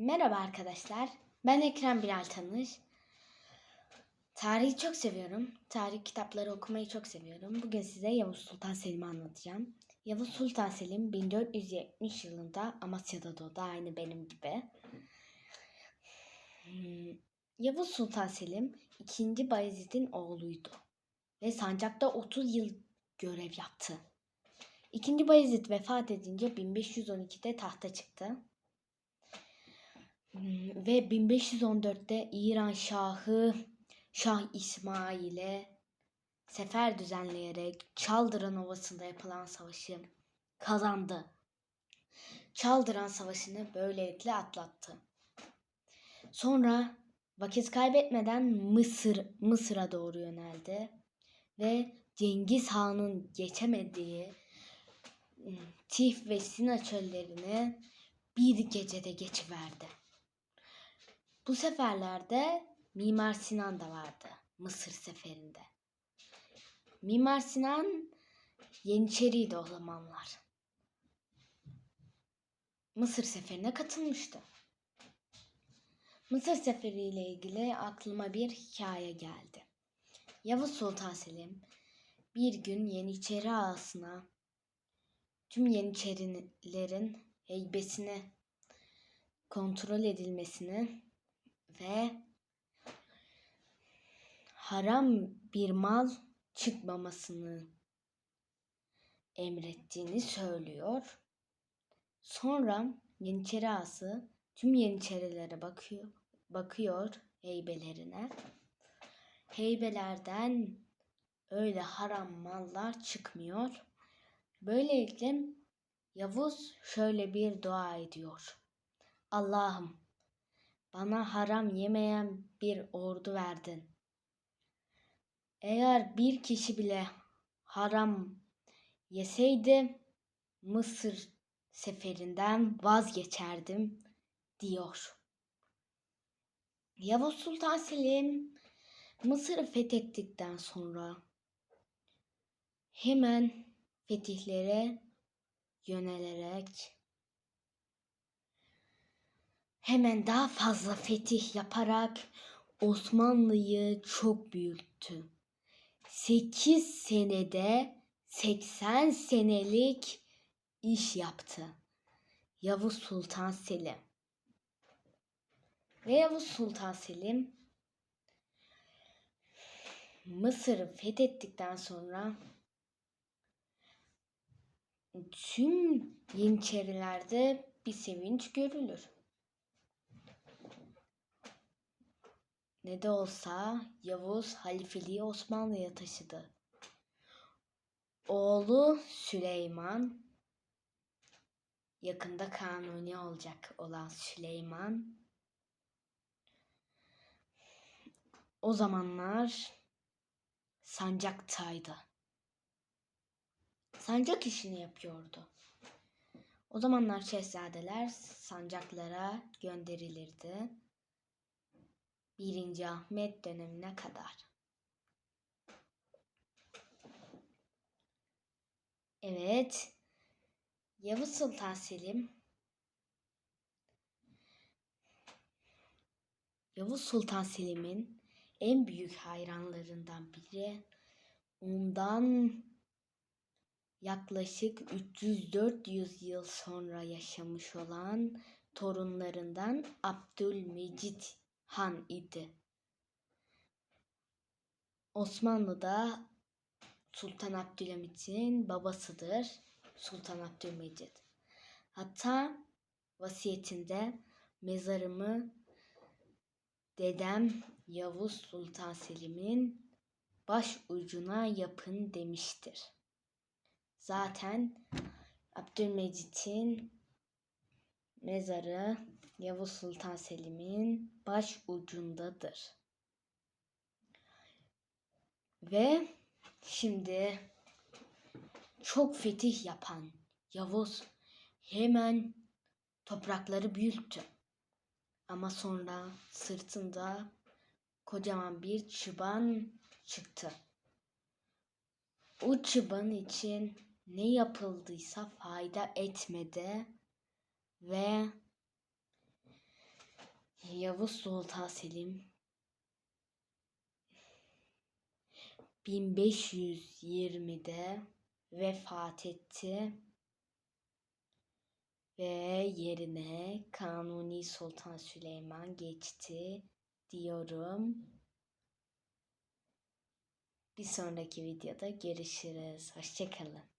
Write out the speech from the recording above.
Merhaba arkadaşlar. Ben Ekrem Bilal Tanış. Tarihi çok seviyorum. Tarih kitapları okumayı çok seviyorum. Bugün size Yavuz Sultan Selim'i anlatacağım. Yavuz Sultan Selim 1470 yılında Amasya'da doğdu. Aynı benim gibi. Hmm, Yavuz Sultan Selim 2. Bayezid'in oğluydu. Ve sancakta 30 yıl görev yaptı. İkinci Bayezid vefat edince 1512'de tahta çıktı. Ve 1514'te İran Şahı Şah İsmail'e sefer düzenleyerek Çaldıran Ovası'nda yapılan savaşı kazandı. Çaldıran Savaşı'nı böylelikle atlattı. Sonra vakit kaybetmeden Mısır Mısır'a doğru yöneldi ve Cengiz Han'ın geçemediği ım, Tif ve Sina çöllerini bir gecede geçiverdi. Bu seferlerde Mimar Sinan da vardı Mısır seferinde. Mimar Sinan Yeniçeriydi o zamanlar. Mısır seferine katılmıştı. Mısır seferiyle ilgili aklıma bir hikaye geldi. Yavuz Sultan Selim bir gün Yeniçeri ağasına tüm Yeniçerilerin heybesini kontrol edilmesini ve haram bir mal çıkmamasını emrettiğini söylüyor. Sonra Yeniçeri ağası tüm Yeniçerilere bakıyor, bakıyor heybelerine. Heybelerden öyle haram mallar çıkmıyor. Böylelikle Yavuz şöyle bir dua ediyor. Allah'ım bana haram yemeyen bir ordu verdin. Eğer bir kişi bile haram yeseydi Mısır seferinden vazgeçerdim diyor. Yavuz Sultan Selim Mısır'ı fethettikten sonra hemen fetihlere yönelerek hemen daha fazla fetih yaparak Osmanlı'yı çok büyüttü. 8 senede 80 senelik iş yaptı. Yavuz Sultan Selim. Ve Yavuz Sultan Selim Mısır'ı fethettikten sonra tüm Yeniçerilerde bir sevinç görülür. Ne de olsa Yavuz halifeliği Osmanlı'ya taşıdı. Oğlu Süleyman yakında kanuni olacak olan Süleyman o zamanlar sancaktaydı. Sancak işini yapıyordu. O zamanlar şehzadeler sancaklara gönderilirdi. 1. Ahmet dönemine kadar. Evet. Yavuz Sultan Selim Yavuz Sultan Selim'in en büyük hayranlarından biri ondan yaklaşık 300-400 yıl sonra yaşamış olan torunlarından Abdülmecit Han idi. Osmanlı'da Sultan Abdülhamit'in babasıdır. Sultan Abdülmecit. Hatta vasiyetinde mezarımı dedem Yavuz Sultan Selim'in baş ucuna yapın demiştir. Zaten Abdülmecit'in mezarı Yavuz Sultan Selim'in baş ucundadır. Ve şimdi çok fetih yapan Yavuz hemen toprakları büyüttü. Ama sonra sırtında kocaman bir çıban çıktı. O çıban için ne yapıldıysa fayda etmedi ve Yavuz Sultan Selim 1520'de vefat etti ve yerine Kanuni Sultan Süleyman geçti diyorum. Bir sonraki videoda görüşürüz. Hoşçakalın.